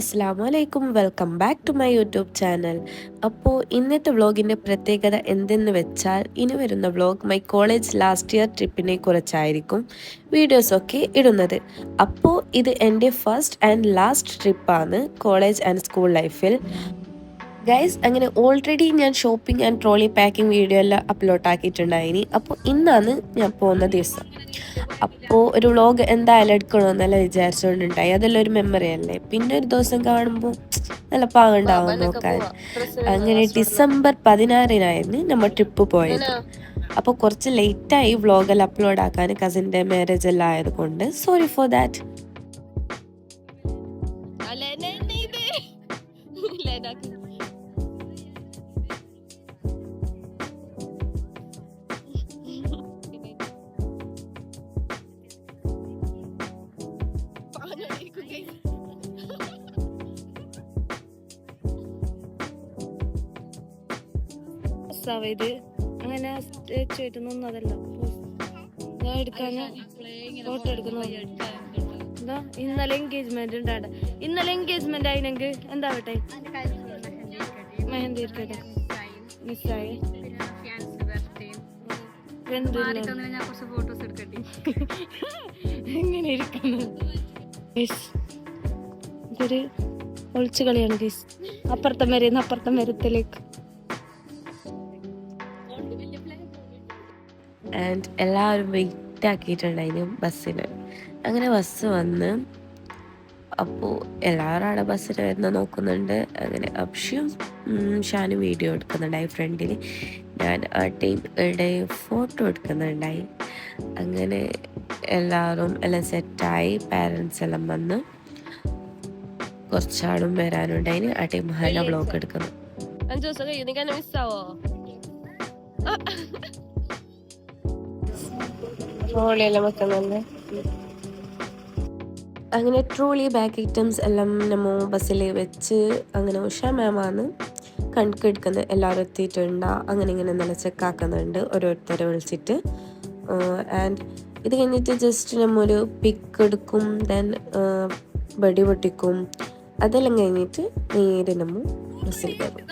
അസ്സാം വലൈക്കും welcome back to my YouTube channel അപ്പോൾ ഇന്നത്തെ വ്ളോഗിന്റെ പ്രത്യേകത എന്തെന്ന് വെച്ചാൽ ഇനി വരുന്ന vlog my college last year ട്രിപ്പിനെ കുറിച്ചായിരിക്കും വീഡിയോസൊക്കെ ഇടുന്നത്. അപ്പോൾ ഇത് എന്റെ ഫസ്റ്റ് ആൻഡ് ലാസ്റ്റ് ട്രിപ്പാണ് കോളേജ് ആൻഡ് സ്കൂൾ ലൈഫിൽ ഗൈസ് അങ്ങനെ ഓൾറെഡി ഞാൻ shopping and trolley packing video എല്ലാം അപ്ലോഡ് ആക്കിയിട്ടുണ്ടായിനി. അപ്പോൾ ഇന്നാണ് ഞാൻ പോകുന്ന ദിവസം. അപ്പോൾ ഒരു വ്ളോഗ് എന്തായാലും എടുക്കണമെന്നല്ല വിചാരിച്ചുകൊണ്ടുണ്ടായി അതെല്ലാം ഒരു മെമ്മറി അല്ലേ? പിന്നെ ഒരു ദിവസം കാണുമ്പോൾ നല്ല പാകുണ്ടാവും നോക്കാൻ. അങ്ങനെ ഡിസംബർ പതിനാറിനായിരുന്നു നമ്മൾ ട്രിപ്പ് പോയത്. അപ്പോൾ കുറച്ച് ലേറ്റായി വ്ളോഗെല്ലാം അപ്ലോഡ് ആക്കാൻ കസിന്റെ മാരേജ് എല്ലാം ആയതുകൊണ്ട്. സോറി ഫോർ ദാറ്റ് ഇത് അങ്ങനെ സ്റ്റേച്ച് ആയിട്ട് നിന്നതല്ല. എടുക്കാൻ ഫോട്ടോ എടുക്കുന്നു. എന്താ? ഇന്നലെ എൻഗേജ്മെന്റ് ഉണ്ടാടെ ഇന്നലെ എൻഗേജ്മെന്റ് ആയിനെങ്കിൽ എന്താവട്ടെ? മെഹന്തി ഇരിക്കട്ടെ. മിസ്സായി. എങ്ങനെ ഇരിക്കുന്നു? ഇതൊരു ഒളിച്ചു കളിയാണ് ഗീസ് അപ്പുറത്തെ മരുന്ന് അപ്പുറത്തെ മരത്തിലേക്ക് ആൻഡ് എല്ലാവരും വെയിറ്റ് ആക്കിയിട്ടുണ്ടായിരുന്നു ബസ്സിന്. അങ്ങനെ ബസ് വന്ന് അപ്പോൾ എല്ലാവരും അവിടെ ബസ്സിൽ വരുന്ന നോക്കുന്നുണ്ട്. അങ്ങനെ അപ്ഷിയും ഷാനും വീഡിയോ എടുക്കുന്നുണ്ടായി ഫ്രണ്ടിൽ ഞാൻ ആ ടൈം ഇവിടെ ഫോട്ടോ എടുക്കുന്നുണ്ടായി. അങ്ങനെ എല്ലാവരും എല്ലാം സെറ്റായി പാരൻസ് എല്ലാം വന്ന് കുറച്ചാളും വരാനുണ്ടായിന് ആ ടൈം ഹല ബ്ലോഗ് എടുക്കുന്നു. അഞ്ചു ദിവസം കഴിയും. മിസ്സാവോ ട്രോളിയെല്ലാം വെക്കുന്നുണ്ട്. അങ്ങനെ ട്രോളി ബാക്ക് ഐറ്റംസ് എല്ലാം നമ്മ ബസ്സിൽ വെച്ച് അങ്ങനെ ഉഷ മാമാണ് കണക്കെടുക്കുന്നത്. എല്ലാവരും എത്തിയിട്ടുണ്ട് അങ്ങനെ ഇങ്ങനെ നല്ല ചെക്കാക്കുന്നുണ്ട്. ഓരോരുത്തരെ വിളിച്ചിട്ട്. ആൻഡ് ഇത് കഴിഞ്ഞിട്ട് ജസ്റ്റ് നമ്മ ഒരു പിക്ക് എടുക്കും ദെൻ വെടി പൊട്ടിക്കും. അതെല്ലാം കഴിഞ്ഞിട്ട് നേരെ നമ്മൾ ബസ്സിൽ കയറും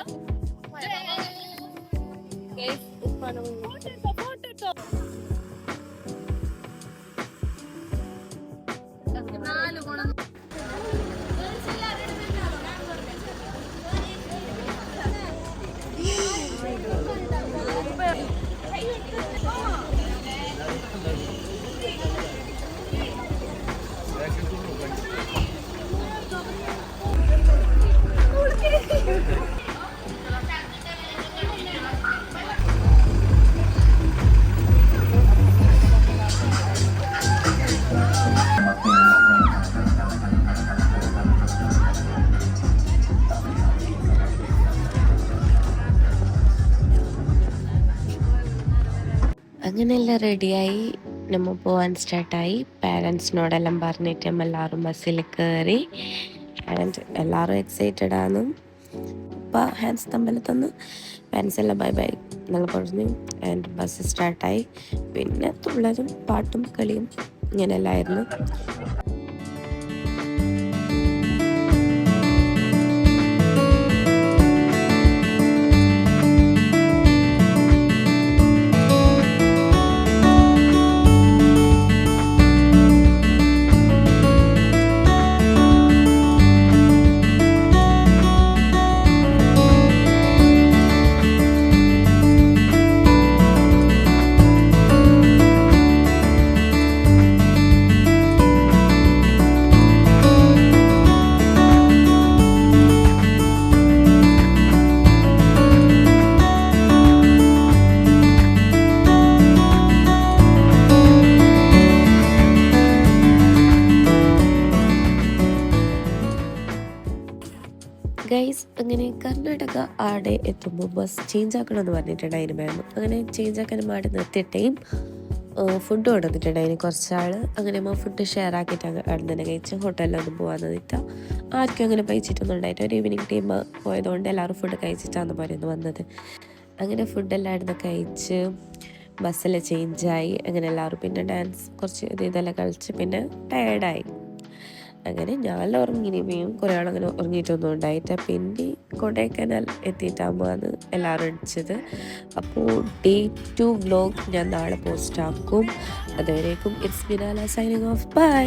അങ്ങനെയെല്ലാം റെഡിയായി നമ്മൾ പോകാൻ സ്റ്റാർട്ടായി പാരൻസിനോടെല്ലാം പറഞ്ഞിട്ട് നമ്മൾ എല്ലാവരും ബസ്സിൽ കയറി ആൻഡ് എല്ലാവരും എക്സൈറ്റഡ് ആണ്. അപ്പോൾ ഹാൻഡ്സ് തമ്മിൽ തന്നു. പാരൻസ് എല്ലാം ബൈ ബൈ നല്ല പറഞ്ഞു ആൻഡ് ബസ് സ്റ്റാർട്ടായി പിന്നെ തുള്ളലും പാട്ടും കളിയും ഇങ്ങനെയെല്ലാം ഗൈസ് അങ്ങനെ കർണാടക ആടെ എത്തുമ്പോൾ ബസ് ചേഞ്ച് ആക്കണമെന്ന് പറഞ്ഞിട്ടുണ്ടായിരുന്നു മാം അങ്ങനെ ചേഞ്ച് ആക്കാൻ മാടി നിർത്തിയിട്ടേയും ഫുഡ് കൊണ്ടുവന്നിട്ടുണ്ടായിരുന്നു കുറച്ചാൾ അങ്ങനെ മാം ഫുഡ് ഷെയർ ആക്കിയിട്ട് അവിടെ തന്നെ കഴിച്ച് ഹോട്ടലിലൊന്നും പോകാമെന്ന് നിൽക്കുക ആർക്കും അങ്ങനെ കഴിച്ചിട്ടൊന്നും ഉണ്ടായിട്ട് ഒരു ഈവനിങ് ടൈം പോയതുകൊണ്ട് എല്ലാവരും ഫുഡ് കഴിച്ചിട്ടാണ് പറയുന്നത് വന്നത്. അങ്ങനെ ഫുഡെല്ലാം അവിടുന്ന് കഴിച്ച് ബസ്സിൽ ചേഞ്ചായി അങ്ങനെ എല്ലാവരും പിന്നെ ഡാൻസ് കുറച്ച് ഇതെല്ലാം കളിച്ച് പിന്നെ ടയേർഡായി അങ്ങനെ ഞാൻ ഉറങ്ങിനിയും കുറേ ആളങ്ങനെ ഉറങ്ങിയിട്ടൊന്നും ഉണ്ടായിട്ട് പിന്നെ കൊടൈക്കനാൽ എത്തിയിട്ടാകുമ്പോഴാണ് എല്ലാവരും അടിച്ചത് അപ്പോൾ ഡേ ടു വ്ലോഗ് ഞാൻ നാളെ പോസ്റ്റ് ആക്കും. അതുവരേക്കും it's Binala signing off bye